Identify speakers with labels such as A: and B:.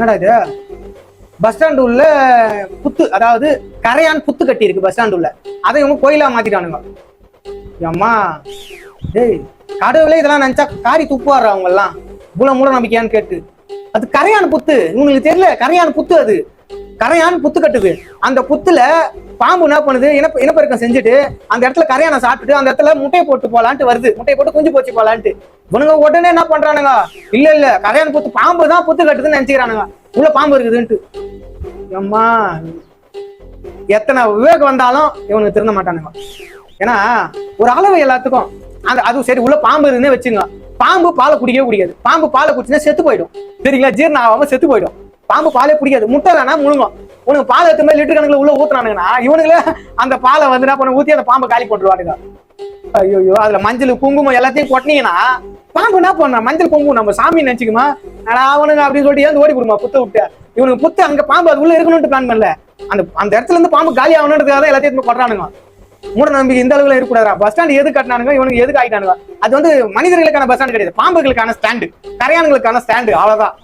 A: என்னடா இது? Bus stand உள்ள புத்து அதாவது கரையான் புத்து கட்டி இருக்கு பஸ் ஸ்டாண்டு உள்ள. அதை இவங்க கோயிலா மாத்திட்டானுங்க. அம்மா டேய் கடவுளே இதெல்லாம் நினைச்சா காரி துப்புவாரு அவங்க எல்லாம் மூல மூல நம்பிக்கையான்னு கேட்டு. அது கரையான் புத்து உங்களுக்கு தெரியல கரையான் புத்து அது. கரையான் புத்து கட்டுது. அந்த புத்துல பாம்பு என்ன பண்ணுது? இனப்ப இனப்பெருக்கம் செஞ்சுட்டு அந்த இடத்துல கரையானை சாப்பிட்டுட்டு அந்த இடத்துல முட்டையை போட்டு போலான்ட்டு வருது. முட்டையை போட்டு குஞ்சு போச்சு போலான்ட்டு. இவனுங்க உடனே என்ன பண்றானுங்க? இல்ல இல்ல கரையான் புத்து பாம்பு தான் புத்து கட்டுதுன்னு நினைச்சுக்கிறானுங்க. உள்ள பாம்பு இருக்குதுன்ட்டு. அம்மா எத்தனை விவேகம் வந்தாலும் இவனுக்கு திருந்த மாட்டானுங்க. ஏன்னா ஒரு அளவு எல்லாத்துக்கும் அந்த அதுவும் சரி உள்ள பாம்பு இருக்குன்னு வச்சுங்க பாம்பு பாலை குடிக்கவே குடிக்காது. பாம்பு பாலை குடிச்சுன்னா செத்து போயிடும். சரிங்களா? ஜீரணம் ஆகாம செத்து போயிடும். பாம்பு பாலே குடிக்காது. முட்டை வேணா முழுங்கும். உனக்கு பால் எடுத்து மாதிரி லிட்டர் கணக்குல உள்ள ஊத்துறானுங்கன்னா இவனுங்களே அந்த பாலை வந்து என்ன பண்ண ஊத்தி அந்த பாம்பை காலி போட்டுருவானுங்க. ஐயோ அதுல மஞ்சள் குங்குமம் எல்லாத்தையும் கொட்டினீங்கன்னா பாம்பு என்ன பண்ண மஞ்சள் குங்குமம் நம்ம சாமி நினைச்சுக்குமா? அவனுங்க அப்படின்னு சொல்லிட்டு ஏன் ஓடி கொடுமா புத்த விட்டு. இவனுக்கு புத்து அங்க பாம்பு அது உள்ள இருக்கணும்னு பிளான் பண்ணல. அந்த அந்த இடத்துல இருந்து பாம்பு காலி ஆகணுன்றதுக்காக எல்லாத்தையும் கொடுறானுங்க மூட நம்பிக்கை இந்த அளவுல இருக்கக்கூடாதா பஸ் ஸ்டாண்ட் எது கட்டினானுங்க இவனுக்கு எதுக்கு ஆயிட்டானுங்க? அது வந்து மனிதர்களுக்கான பஸ் ஸ்டாண்ட் கிடையாது. பாம்புகளுக்கான ஸ்டாண்டு கரையானுங்களுக்கான ஸ்டாண்டு அவ்வளவுதான்.